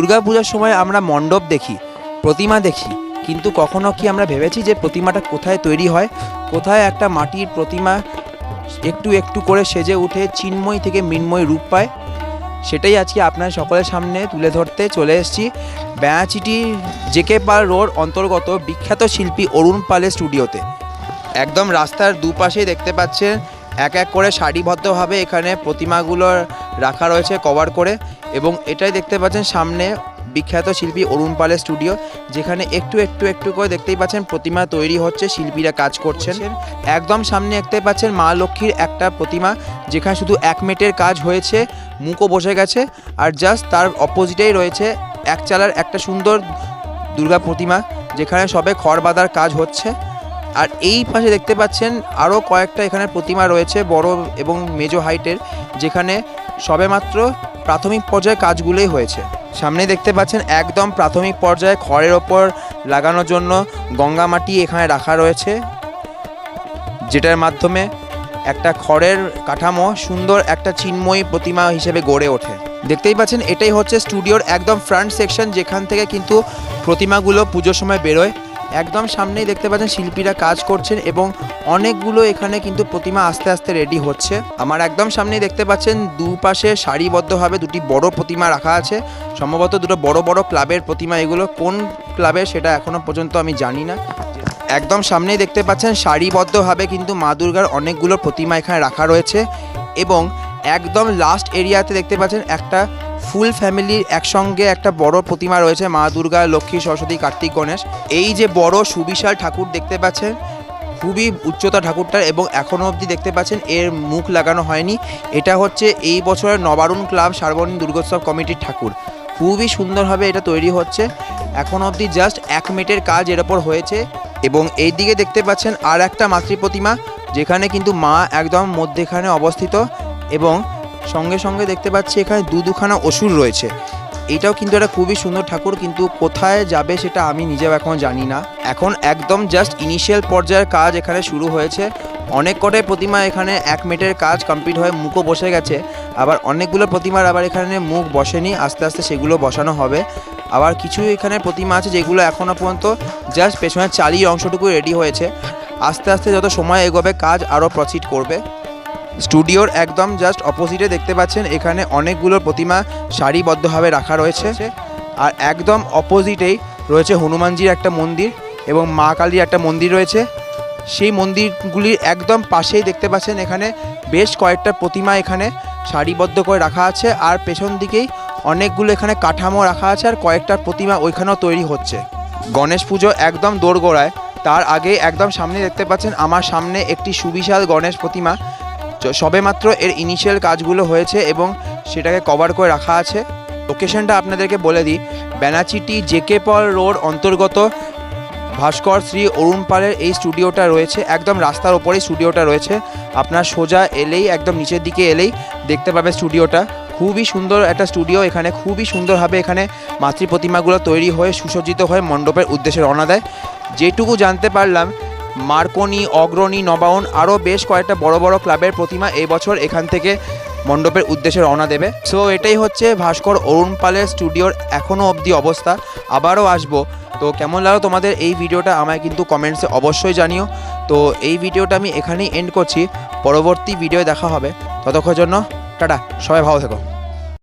দুর্গাপূজার সময় আমরা মণ্ডপ দেখি, প্রতিমা দেখি, কিন্তু কখনো কি আমরা ভেবেছি যে প্রতিমাটা কোথায় তৈরি হয়? কোথায় একটা মাটির প্রতিমা একটু একটু করে সেজে উঠে চিন্ময় থেকে মৃন্ময় রূপ পায়? সেটাই আজকে আপনার সকলের সামনে তুলে ধরতে চলে এসেছি। ব্যাঁচিটি জেকে পাল রোড অন্তর্গত বিখ্যাত শিল্পী অরুণ পালের স্টুডিওতে। একদম রাস্তার দুপাশেই দেখতে পাচ্ছেন, এক এক করে সারিবদ্ধভাবে এখানে প্রতিমাগুলো রাখা রয়েছে, কভার করে। এবং এটাই দেখতে পাচ্ছেন সামনে বিখ্যাত শিল্পী অরুণ পালের স্টুডিও, যেখানে একটু একটু একটু করে দেখতেই পাচ্ছেন প্রতিমা তৈরি হচ্ছে, শিল্পীরা কাজ করছেন। একদম সামনে দেখতে পাচ্ছেন মা লক্ষ্মীর একটা প্রতিমা, যেখানে শুধু এক মেটের কাজ হয়েছে, মুখও বসে গেছে, আর জাস্ট তার অপোজিটেই রয়েছে এক চালার একটা সুন্দর দুর্গা প্রতিমা, যেখানে সবে খড় বাঁধার কাজ হচ্ছে। আর এই পাশে দেখতে পাচ্ছেন আরও কয়েকটা এখানে প্রতিমা রয়েছে, বড় এবং মেজো হাইটের যেখানে সবেমাত্র প্রাথমিক পর্যায়ে কাজগুলোই হয়েছে। সামনে দেখতে পাচ্ছেন একদম প্রাথমিক পর্যায়ে খড়ের ওপর লাগানোর জন্য গঙ্গা মাটি এখানে রাখা রয়েছে, যেটার মাধ্যমে একটা খড়ের কাঠামো সুন্দর একটা চিন্ময়ী প্রতিমা হিসেবে গড়ে ওঠে। দেখতেই পাচ্ছেন এটাই হচ্ছে স্টুডিওর একদম ফ্রন্ট সেকশন যেখান থেকে কিন্তু প্রতিমাগুলো পুজোর সময় বেরোয়। একদম সামনেই দেখতে পাচ্ছেন শিল্পীরা কাজ করছেন এবং অনেকগুলো এখানে কিন্তু প্রতিমা আস্তে আস্তে রেডি হচ্ছে। আমার একদম সামনেই দেখতে পাচ্ছেন দুপাশে সারিবদ্ধভাবে দুটি বড় প্রতিমা রাখা আছে। সম্ভবত দুটো বড় বড় ক্লাবের প্রতিমা এগুলো। কোন ক্লাবের সেটা এখনও পর্যন্ত আমি জানি না। একদম সামনেই দেখতে পাচ্ছেন সারিবদ্ধভাবে কিন্তু মা দুর্গার অনেকগুলো প্রতিমা এখানে রাখা রয়েছে এবং একদম লাস্ট এরিয়াতে দেখতে পাচ্ছেন একটা ফুল ফ্যামিলির একসঙ্গে একটা বড় প্রতিমা রয়েছে মা দুর্গা, লক্ষ্মী, সরস্বতী, কার্তিক, গণেশ। এই যে বড় সুবিশাল ঠাকুর দেখতে পাচ্ছেন, খুবই উচ্চতা ঠাকুরটার এবং এখনও অবধি দেখতে পাচ্ছেন এর মুখ লাগানো হয়নি। এটা হচ্ছে এই বছরের নবারুণ ক্লাব সার্বজনীন দুর্গোৎসব কমিটির ঠাকুর। খুবই সুন্দরভাবে এটা তৈরি হচ্ছে। এখন অবধি জাস্ট এক মিনিটের কাজ এর ওপর হয়েছে এবং এই দিকে দেখতে পাচ্ছেন আর একটা মাতৃ প্রতিমা, যেখানে কিন্তু মা একদম মধ্যেখানে অবস্থিত এবং সঙ্গে সঙ্গে দেখতে পাচ্ছি এখানে দু দুখানা অসুর রয়েছে। এটাও কিন্তু একটা খুবই সুন্দর ঠাকুর, কিন্তু কোথায় যাবে সেটা আমি নিজেও এখন জানি না। এখন একদম জাস্ট ইনিশিয়াল পর্যায়ের কাজ এখানে শুরু হয়েছে। অনেক কটাই প্রতিমা এখানে এক মিনিটের কাজ কমপ্লিট হয়ে মুখও বসে গেছে। আবার অনেকগুলো প্রতিমার আবার এখানে মুখ বসেনি, আস্তে আস্তে সেগুলো বসানো হবে। আবার কিছু এখানে প্রতিমা আছে যেগুলো এখনও পর্যন্ত জাস্ট পেছনের চালির অংশটুকু রেডি হয়েছে। আস্তে আস্তে যত সময় এগোবে কাজ আরও প্রসিড করবে। স্টুডিওর একদম জাস্ট অপোজিটে দেখতে পাচ্ছেন, এখানে অনেকগুলো প্রতিমা সারিবদ্ধভাবে রাখা রয়েছে। আর একদম অপোজিটেই রয়েছে হনুমানজির একটা মন্দির এবং মা কালীর একটা মন্দির রয়েছে। সেই মন্দিরগুলির একদম পাশেই দেখতে পাচ্ছেন, এখানে বেশ কয়েকটা প্রতিমা এখানে সারিবদ্ধ করে রাখা আছে। আর পেছন দিকেই অনেকগুলো এখানে কাঠামো রাখা আছে আর কয়েকটা প্রতিমা ওইখানেও তৈরি হচ্ছে। গণেশ পুজো একদম দোরগোড়ায়। তার আগে একদম সামনে দেখতে পাচ্ছেন, আমার সামনে একটি সুবিশাল গণেশ প্রতিমা সবেমাত্র এর ইনিশিয়াল কাজগুলো হয়েছে এবং সেটাকে কভার করে রাখা আছে। লোকেশনটা আপনাদেরকে বলে দিই। ব্যানাচিটি জেকে পল রোড অন্তর্গত ভাস্কর শ্রী অরুণ পালের এই স্টুডিওটা রয়েছে। একদম রাস্তার ওপরেই স্টুডিওটা রয়েছে। আপনার সোজা এলেই, একদম নিচের দিকে এলেই দেখতে পাবে স্টুডিওটা। খুবই সুন্দর একটা স্টুডিও এখানে, খুবই সুন্দরভাবে এখানে মাতৃ প্রতিমাগুলো তৈরি হয়ে, সুসজ্জিত হয়ে মণ্ডপের উদ্দেশ্যে রওনা দেয়। যেটুকু জানতে পারলাম মার্কনি, অগ্রণী নবায়ন আরও বেশ কয়েকটা বড় বড় ক্লাবের প্রতিমা এই বছর এখান থেকে মণ্ডপের উদ্দেশ্যে রওনা দেবে। সো এটাই হচ্ছে ভাস্কর অরুণ পালের স্টুডিওর এখনও অবধি অবস্থা। আবারও আসব। তো কেমন লাগল তোমাদের এই ভিডিওটা আমায় কিন্তু কমেন্টসে অবশ্যই জানিও। তো এই ভিডিওটা আমি এখানেই এন্ড করছি। পরবর্তী ভিডিও দেখা হবে। ততক্ষণের জন্য, টাটা। সবাই ভালো থেকো।